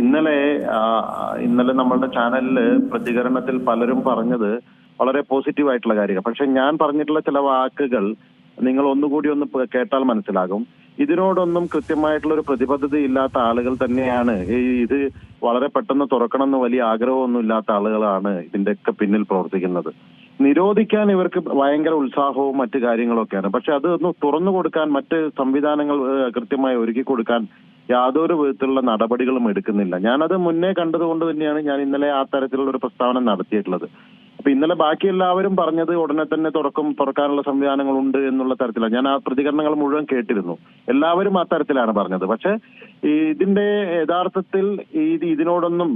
ഇന്നലെ ഇന്നലെ നമ്മളുടെ ചാനലിൽ പ്രതികരണത്തിൽ പലരും പറഞ്ഞത് വളരെ പോസിറ്റീവ് ആയിട്ടുള്ള കാര്യങ്ങൾ. പക്ഷെ ഞാൻ പറഞ്ഞിട്ടുള്ള ചില വാക്കുകൾ നിങ്ങൾ ഒന്നുകൂടി ഒന്ന് കേട്ടാൽ മനസ്സിലാകും. ഇതിനോടൊന്നും കൃത്യമായിട്ടുള്ള ഒരു പ്രതിബദ്ധത ഇല്ലാത്ത ആളുകൾ തന്നെയാണ്. ഇത് വളരെ പെട്ടെന്ന് തുറക്കണം എന്ന് വലിയ ആഗ്രഹമൊന്നും ഇല്ലാത്ത ആളുകളാണ് ഇതിന്റെയൊക്കെ പിന്നിൽ പ്രവർത്തിക്കുന്നത്. നിരോധിക്കാൻ ഇവർക്ക് ഭയങ്കര ഉത്സാഹവും മറ്റു കാര്യങ്ങളൊക്കെയാണ്. പക്ഷെ അത് ഒന്ന് തുറന്നു കൊടുക്കാൻ മറ്റ് സംവിധാനങ്ങൾ കൃത്യമായി ഒരുക്കി കൊടുക്കാൻ യാതൊരു വിധത്തിലുള്ള നടപടികളും എടുക്കുന്നില്ല. ഞാനത് മുന്നേ കണ്ടതുകൊണ്ട് തന്നെയാണ് ഞാൻ ഇന്നലെ ആ തരത്തിലുള്ള ഒരു പ്രസ്താവന നടത്തിയിട്ടുള്ളത്. അപ്പൊ ഇന്നലെ ബാക്കി എല്ലാവരും പറഞ്ഞത് ഉടനെ തന്നെ തുറക്കും തുറക്കാനുള്ള സംവിധാനങ്ങൾ ഉണ്ട് എന്നുള്ള തരത്തിലാണ്. ഞാൻ ആ പ്രതികരണങ്ങൾ മുഴുവൻ കേട്ടിരുന്നു. എല്ലാവരും ആ തരത്തിലാണ് പറഞ്ഞത്. പക്ഷെ ഇതിന്റെ യഥാർത്ഥത്തിൽ ഈ ഇതിനോടൊന്നും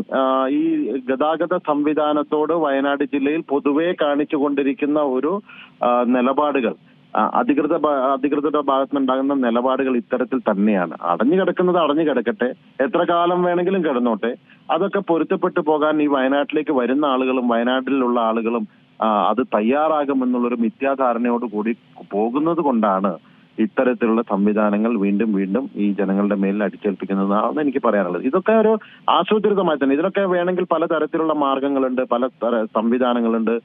ഈ ഗതാഗത സംവിധാനത്തോട് വയനാട് ജില്ലയിൽ പൊതുവെ കാണിച്ചുകൊണ്ടിരിക്കുന്ന ഒരു നിലപാടുകൾ അധികൃത അധികൃതരുടെ ഭാഗത്ത് നിന്നുണ്ടാകുന്ന നിലപാടുകൾ ഇത്തരത്തിൽ തന്നെയാണ്. അടഞ്ഞു കിടക്കുന്നത് അടഞ്ഞു കിടക്കട്ടെ. എത്ര കാലം വേണമെങ്കിലും കിടന്നോട്ടെ. അതൊക്കെ പൊരുത്തപ്പെട്ടു പോകാൻ ഈ വയനാട്ടിലേക്ക് വരുന്ന ആളുകളും വയനാട്ടിലുള്ള ആളുകളും അത് തയ്യാറാകുമെന്നുള്ളൊരു മിഥ്യാധാരണയോട് കൂടി പോകുന്നത് കൊണ്ടാണ് ഇത്തരത്തിലുള്ള സംവിധാനങ്ങൾ വീണ്ടും വീണ്ടും ഈ ജനങ്ങളുടെ മേലിൽ അടിച്ചേൽപ്പിക്കുന്നതാണ് എനിക്ക് പറയാനുള്ളത്. ഇതൊക്കെ ഒരു ആസൂത്രിതമായി തന്നെ. ഇതിനൊക്കെ വേണമെങ്കിൽ പല തരത്തിലുള്ള മാർഗങ്ങളുണ്ട് പല സംവിധാനങ്ങളുണ്ട്.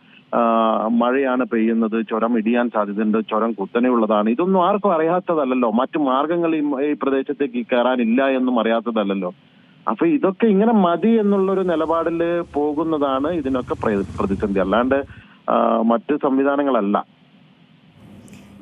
മഴയാണ് പെയ്യുന്നത് ചുരം ഇടിയാൻ സാധ്യതയുണ്ട് ചുരം കുത്തനെയുള്ളതാണ്. ഇതൊന്നും ആർക്കും അറിയാത്തതല്ലല്ലോ. മറ്റു മാർഗങ്ങൾ ഈ പ്രദേശത്തേക്ക് കയറാനില്ല എന്നും അറിയാത്തതല്ലല്ലോ. അപ്പൊ ഇതൊക്കെ ഇങ്ങനെ മതി എന്നുള്ളൊരു നിലപാടിൽ പോകുന്നതാണ് ഇതിനൊക്കെ പ്ര- പ്രതിസന്ധി. അല്ലാണ്ട് മറ്റ് സംവിധാനങ്ങളല്ല.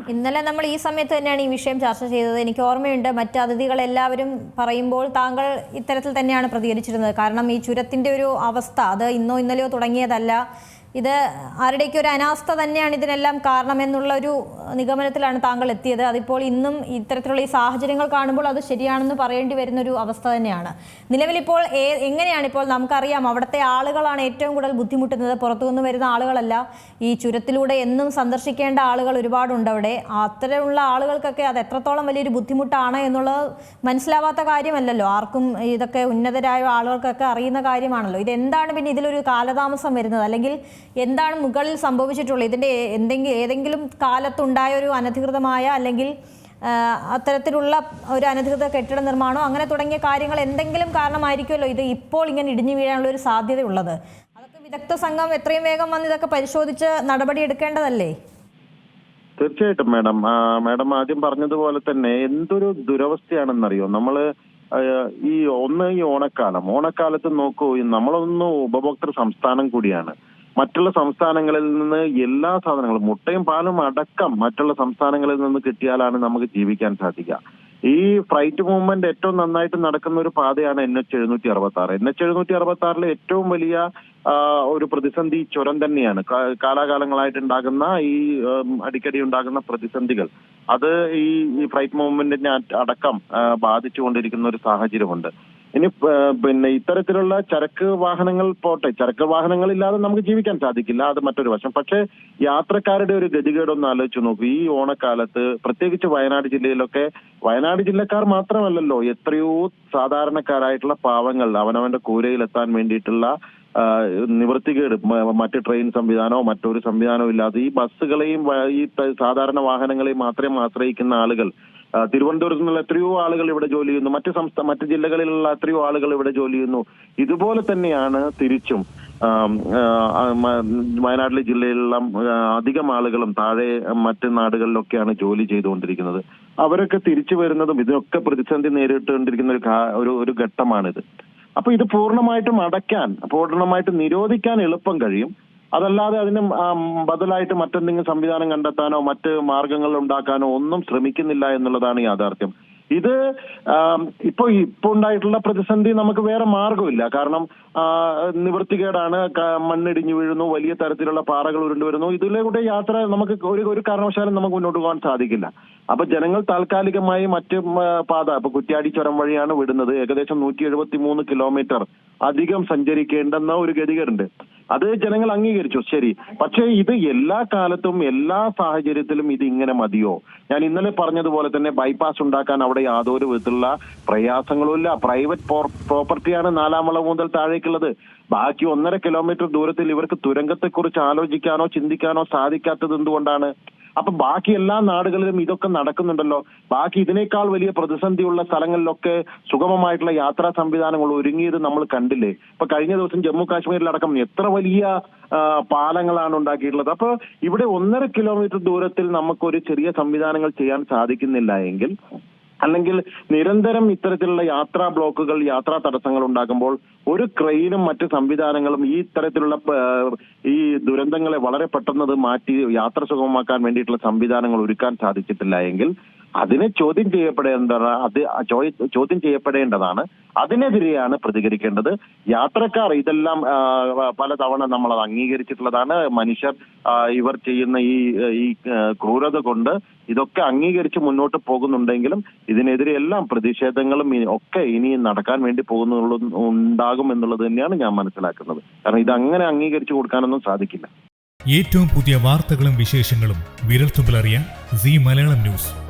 ഇന്നലെ നമ്മൾ ഈ സമയത്ത് തന്നെയാണ് ഈ വിഷയം ചർച്ച ചെയ്തത്. എനിക്ക് ഓർമ്മയുണ്ട് മറ്റ് അതിഥികൾ എല്ലാവരും പറയുമ്പോൾ താങ്കൾ ഇത്തരത്തിൽ തന്നെയാണ് പ്രതികരിച്ചിരുന്നത്. കാരണം ഈ ചുരത്തിന്റെ ഒരു അവസ്ഥ അത് ഇന്നോ ഇന്നലെയോ തുടങ്ങിയതല്ല. ഇത് ആരുടെയൊക്കെ ഒരു അനാസ്ഥ തന്നെയാണ് ഇതിനെല്ലാം കാരണമെന്നുള്ള ഒരു നിഗമനത്തിലാണ് താങ്കൾ എത്തിയത്. അതിപ്പോൾ ഇന്നും ഇത്തരത്തിലുള്ള ഈ സാഹചര്യങ്ങൾ കാണുമ്പോൾ അത് ശരിയാണെന്ന് പറയേണ്ടി വരുന്ന ഒരു അവസ്ഥ തന്നെയാണ്. നിലവിലിപ്പോൾ എങ്ങനെയാണ് ഇപ്പോൾ നമുക്കറിയാം. അവിടുത്തെ ആളുകളാണ് ഏറ്റവും കൂടുതൽ ബുദ്ധിമുട്ടുന്നത്. പുറത്തുനിന്ന് വരുന്ന ആളുകളല്ല. ഈ ചുരത്തിലൂടെ എന്നും സന്ദർശിക്കേണ്ട ആളുകൾ ഒരുപാടുണ്ട് അവിടെ. അത്തരമുള്ള ആളുകൾക്കൊക്കെ അത് എത്രത്തോളം വലിയൊരു ബുദ്ധിമുട്ടാണ് എന്നുള്ളത് മനസ്സിലാവാത്ത കാര്യമല്ലല്ലോ. ആർക്കും ഇതൊക്കെ ഉന്നതരായ ആളുകൾക്കൊക്കെ അറിയുന്ന കാര്യമാണല്ലോ. ഇത് എന്താണ് പിന്നെ ഇതിലൊരു കാലതാമസം വരുന്നത്? അല്ലെങ്കിൽ എന്താണ് മുകളിൽ സംഭവിച്ചിട്ടുള്ളത്? ഇതിന്റെ എന്തെങ്കിലും ഏതെങ്കിലും കാലത്തുണ്ടായ ഒരു അനധികൃതമായ അല്ലെങ്കിൽ അത്തരത്തിലുള്ള ഒരു അനധികൃത കെട്ടിട നിർമ്മാണമോ അങ്ങനെ തുടങ്ങിയ കാര്യങ്ങൾ എന്തെങ്കിലും കാരണമായിരിക്കുമല്ലോ ഇത് ഇപ്പോൾ ഇങ്ങനെ ഇടിഞ്ഞു വീഴാനുള്ള ഒരു സാധ്യതയുള്ളത്? അതൊക്കെ വിദഗ്ധ സംഘം എത്രയും വേഗം വന്ന് ഇതൊക്കെ പരിശോധിച്ച് നടപടി എടുക്കേണ്ടതല്ലേ? തീർച്ചയായിട്ടും മാഡം. മാഡം ആദ്യം പറഞ്ഞതുപോലെ തന്നെ എന്തൊരു ദുരവസ്ഥയാണെന്നറിയോ? നമ്മൾ ഈ ഒന്ന് ഈ ഓണക്കാലം. ഓണക്കാലത്ത് നോക്കൂ നമ്മളൊന്നും ഉപഭോക്തൃ സംസ്ഥാനം കൂടിയാണ്. മറ്റുള്ള സംസ്ഥാനങ്ങളിൽ നിന്ന് എല്ലാ സാധനങ്ങളും മുട്ടയും പാലും അടക്കം മറ്റുള്ള സംസ്ഥാനങ്ങളിൽ നിന്ന് കിട്ടിയാലാണ് നമുക്ക് ജീവിക്കാൻ സാധിക്കുക. ഈ ഫ്ലൈറ്റ് മൂവ്മെന്റ് ഏറ്റവും നന്നായിട്ട് നടക്കുന്ന ഒരു പാതയാണ് എൻ എച്ച് എഴുന്നൂറ്റി അറുപത്തി ആറ് എൻ എച്ച് എഴുന്നൂറ്റി അറുപത്തി ആറിലെ ഏറ്റവും വലിയ ഒരു പ്രതിസന്ധി ചുരം തന്നെയാണ്. കാലാകാലങ്ങളായിട്ട് ഉണ്ടാകുന്ന ഈ അടിക്കടി ഉണ്ടാകുന്ന പ്രതിസന്ധികൾ. അത് ഈ ഫ്ലൈറ്റ് മൂവ്മെന്റിനെ അടക്കം ബാധിച്ചുകൊണ്ടിരിക്കുന്ന ഒരു സാഹചര്യമുണ്ട്. ഇനി പിന്നെ ഇത്തരത്തിലുള്ള ചരക്ക് വാഹനങ്ങൾ പോട്ടെ ചരക്ക് വാഹനങ്ങൾ ഇല്ലാതെ നമുക്ക് ജീവിക്കാൻ സാധിക്കില്ല അത് മറ്റൊരു വശം. പക്ഷേ യാത്രക്കാരുടെ ഒരു ഗതികേടൊന്ന് ആലോചിച്ച് നോക്കൂ. ഈ ഓണക്കാലത്ത് പ്രത്യേകിച്ച് വയനാട് ജില്ലയിലൊക്കെ വയനാട് ജില്ലക്കാർ മാത്രമല്ലല്ലോ എത്രയോ സാധാരണക്കാരായിട്ടുള്ള പാവങ്ങൾ അവനവന്റെ കൂരയിലെത്താൻ വേണ്ടിയിട്ടുള്ള നിവൃത്തികേട് മറ്റ് ട്രെയിൻ സംവിധാനമോ മറ്റൊരു സംവിധാനമോ ഇല്ലാതെ ഈ ബസ്സുകളെയും ഈ സാധാരണ വാഹനങ്ങളെയും മാത്രം ആശ്രയിക്കുന്ന ആളുകൾ തിരുവനന്തപുരത്ത് നിന്നുള്ള എത്രയോ ആളുകൾ ഇവിടെ ജോലി ചെയ്യുന്നു. മറ്റ് സംസ്ഥാന മറ്റ് ജില്ലകളിലുള്ള എത്രയോ ആളുകൾ ഇവിടെ ജോലി ചെയ്യുന്നു. ഇതുപോലെ തന്നെയാണ് തിരിച്ചും വയനാട്ടിലെ ജില്ലയിലുള്ള അധികം ആളുകളും താഴെ മറ്റ് നാടുകളിലൊക്കെയാണ് ജോലി ചെയ്തുകൊണ്ടിരിക്കുന്നത്. അവരൊക്കെ തിരിച്ചു വരുന്നതും ഇതിനൊക്കെ പ്രതിസന്ധി നേരിട്ടുകൊണ്ടിരിക്കുന്ന ഒരു ഒരു ഘട്ടമാണിത്. അപ്പൊ ഇത് പൂർണമായിട്ടും അടയ്ക്കാൻ പൂർണമായിട്ടും നിരോധിക്കാൻ എളുപ്പം കഴിയും. അതല്ലാതെ അതിന് ബദലായിട്ട് മറ്റെന്തെങ്കിലും സംവിധാനം കണ്ടെത്താനോ മറ്റ് മാർഗങ്ങൾ ഉണ്ടാക്കാനോ ഒന്നും ശ്രമിക്കുന്നില്ല എന്നുള്ളതാണ് യാഥാർത്ഥ്യം. ഇത് ഇപ്പോ ഇപ്പൊ ഉണ്ടായിട്ടുള്ള പ്രതിസന്ധി നമുക്ക് വേറെ മാർഗമില്ല. കാരണം നിവൃത്തികേടാണ് മണ്ണിടിഞ്ഞു വീഴുന്നു വലിയ തരത്തിലുള്ള പാറകൾ ഉരുണ്ടു വരുന്നു. ഇതിലൂടെ യാത്ര നമുക്ക് ഒരു ഒരു കാരണവശാലും നമുക്ക് മുന്നോട്ട് പോകാൻ സാധിക്കില്ല. അപ്പൊ ജനങ്ങൾ താൽക്കാലികമായി മറ്റ് പാത ഇപ്പൊ കുറ്റ്യാടി ചുരം വഴിയാണ് വിടുന്നത്. ഏകദേശം നൂറ്റി എഴുപത്തി മൂന്ന് കിലോമീറ്റർ അധികം സഞ്ചരിക്കേണ്ടെന്ന ഒരു ഗതികേടുണ്ട്. അത് ജനങ്ങൾ അംഗീകരിച്ചു. ശരി. പക്ഷേ ഇത് എല്ലാ കാലത്തും എല്ലാ സാഹചര്യത്തിലും ഇത് ഇങ്ങനെ മതിയോ? ഞാൻ ഇന്നലെ പറഞ്ഞതുപോലെ തന്നെ ബൈപ്പാസ് ഉണ്ടാക്കാൻ അവിടെ യാതൊരു വിധത്തിലുള്ള പ്രയാസങ്ങളും ഇല്ല. പ്രൈവറ്റ് പ്രോപ്പർട്ടിയാണ് നാലാം വളവ് മുതൽ താഴേക്കുള്ളത്. ബാക്കി ഒന്നര കിലോമീറ്റർ ദൂരത്തിൽ ഇവർക്ക് തുരങ്കത്തെക്കുറിച്ച് ആലോചിക്കാനോ ചിന്തിക്കാനോ സാധിക്കാത്തത് എന്തുകൊണ്ടാണ്? അപ്പൊ ബാക്കി എല്ലാ നാടുകളിലും ഇതൊക്കെ നടക്കുന്നുണ്ടല്ലോ. ബാക്കി ഇതിനേക്കാൾ വലിയ പ്രതിസന്ധിയുള്ള സ്ഥലങ്ങളിലൊക്കെ സുഗമമായിട്ടുള്ള യാത്രാ സംവിധാനങ്ങൾ ഒരുങ്ങിയത് നമ്മൾ കണ്ടില്ലേ. ഇപ്പൊ കഴിഞ്ഞ ദിവസം ജമ്മു കാശ്മീരിലടക്കം എത്ര വലിയ പാലങ്ങളാണ് ഉണ്ടാക്കിയിട്ടുള്ളത്. അപ്പൊ ഇവിടെ ഒന്നര കിലോമീറ്റർ ദൂരത്തിൽ നമുക്കൊരു ചെറിയ സംവിധാനങ്ങൾ ചെയ്യാൻ സാധിക്കുന്നില്ല എങ്കിൽ അല്ലെങ്കിൽ നിരന്തരം ഇത്തരത്തിലുള്ള യാത്രാ ബ്ലോക്കുകൾ യാത്രാ തടസ്സങ്ങൾ ഉണ്ടാകുമ്പോൾ ഒരു ക്രെയിനും മറ്റ് സംവിധാനങ്ങളും ഈ ഇത്തരത്തിലുള്ള ഈ ദുരന്തങ്ങളെ വളരെ പെട്ടെന്ന് മാറ്റി യാത്ര സുഗമമാക്കാൻ വേണ്ടിയിട്ടുള്ള സംവിധാനങ്ങൾ ഒരുക്കാൻ സാധിച്ചിട്ടില്ല എങ്കിൽ അതിനെ ചോദ്യം ചെയ്യപ്പെടേണ്ടതാണ് അത് ചോദ്യം ചെയ്യപ്പെടേണ്ടതാണ്. അതിനെതിരെയാണ് പ്രതികരിക്കേണ്ടത്. യാത്രക്കാർ ഇതെല്ലാം പല പലതവണ നമ്മൾ അത് അംഗീകരിച്ചിട്ടുള്ളതാണ്. മനുഷ്യർ ഇവർ ചെയ്യുന്ന ഈ ഈ ക്രൂരത കൊണ്ട് ഇതൊക്കെ അംഗീകരിച്ച് മുന്നോട്ട് പോകുന്നുണ്ടെങ്കിലും ഇതിനെതിരെ എല്ലാം പ്രതിഷേധങ്ങളും ഒക്കെ ഇനി നടക്കാൻ വേണ്ടി പോകുന്നുള്ള ഉണ്ടാകും എന്നുള്ളത് തന്നെയാണ് ഞാൻ മനസ്സിലാക്കുന്നത്. കാരണം ഇത് അങ്ങനെ അംഗീകരിച്ചു കൊടുക്കാനൊന്നും സാധിക്കില്ല. ഏറ്റവും പുതിയ വാർത്തകളും വിശേഷങ്ങളും വിരൽത്തുമ്പിലറിയാൻ സി മലയാളം ന്യൂസ്.